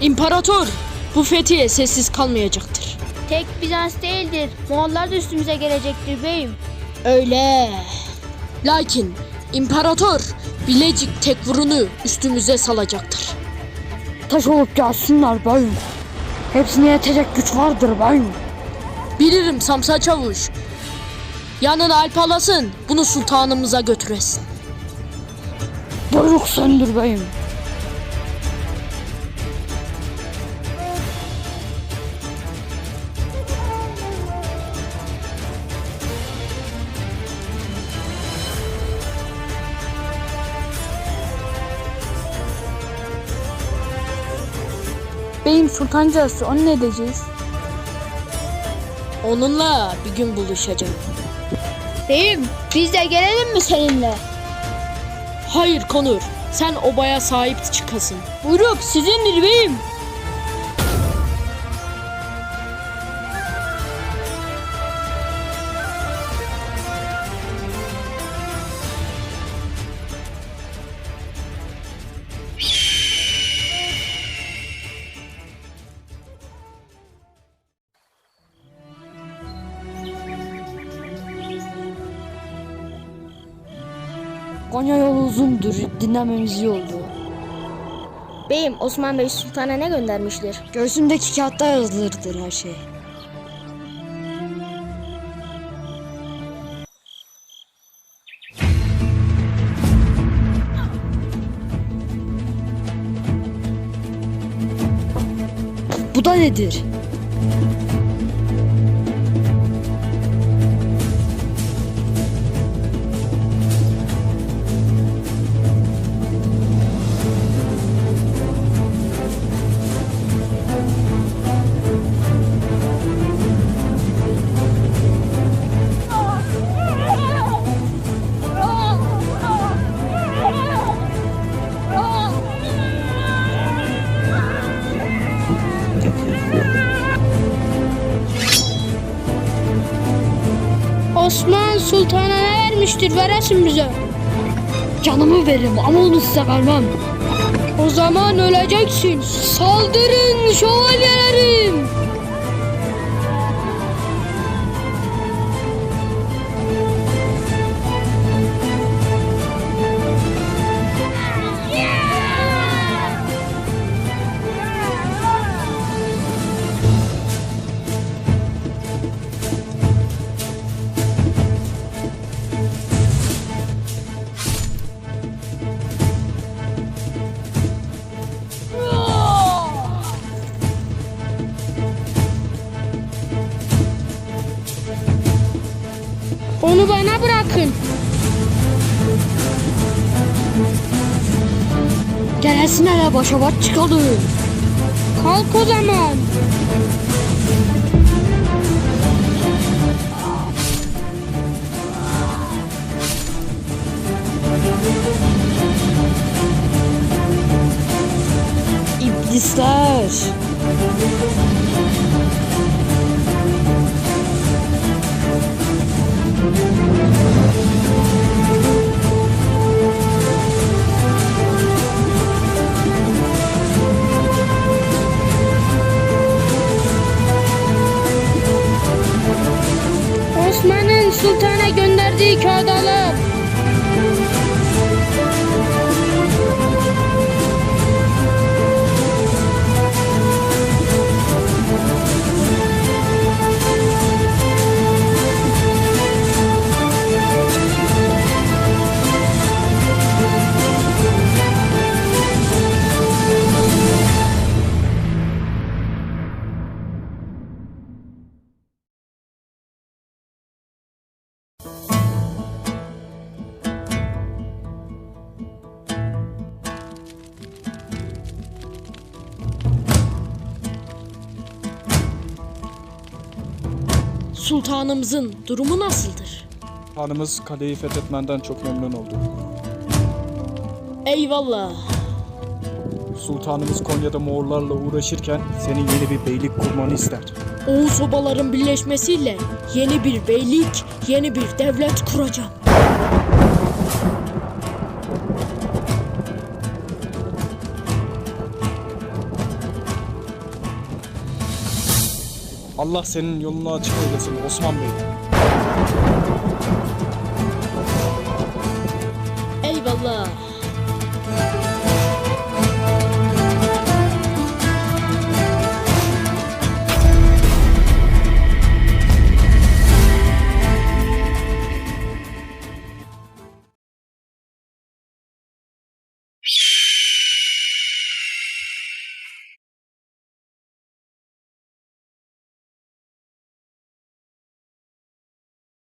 İmparator, bu fethiye sessiz kalmayacaktır. Tek Bizans değildir. Moğollar da üstümüze gelecektir beyim. Öyle. Lakin imparator Bilecik tekvurunu üstümüze salacaktır. Taş olup gelsinler bayım. Hepsine yetecek güç vardır bayım. Bilirim Samsa Çavuş. Yanına Alp alasın, bunu sultanımıza götüresin. Buyruk söndür bayım. Beyim sultancası onu ne edeceğiz? Onunla bir gün buluşacağım. Beyim biz de gelelim mi seninle? Hayır Konur, sen obaya sahip çıkasın. Buyruk sizindir beyim. Konya yolu uzundur. Dinlememiz iyi oldu. Beyim Osman Bey sultana ne göndermiştir? Göğsündeki kağıtta yazılıdır her şey. Bu da nedir? Osman sultana vermiştir veresin bize. Canımı veririm ama onu size vermem. O zaman öleceksin. Saldırın şövalyelerim. Onu bana bırakın. Gelsin hele başa baş çıkalım. Kalk o zaman. İblisler. seek her. Sultanımızın durumu nasıldır? Hanımız kaleyi fethetmenden çok memnun oldu. Eyvallah. Sultanımız Konya'da Moğollarla uğraşırken senin yeni bir beylik kurmanı ister. Oğuz obaların birleşmesiyle yeni bir beylik, yeni bir devlet kuracağım. Allah senin yolunu açık eylesin Osman Bey. Eyvallah.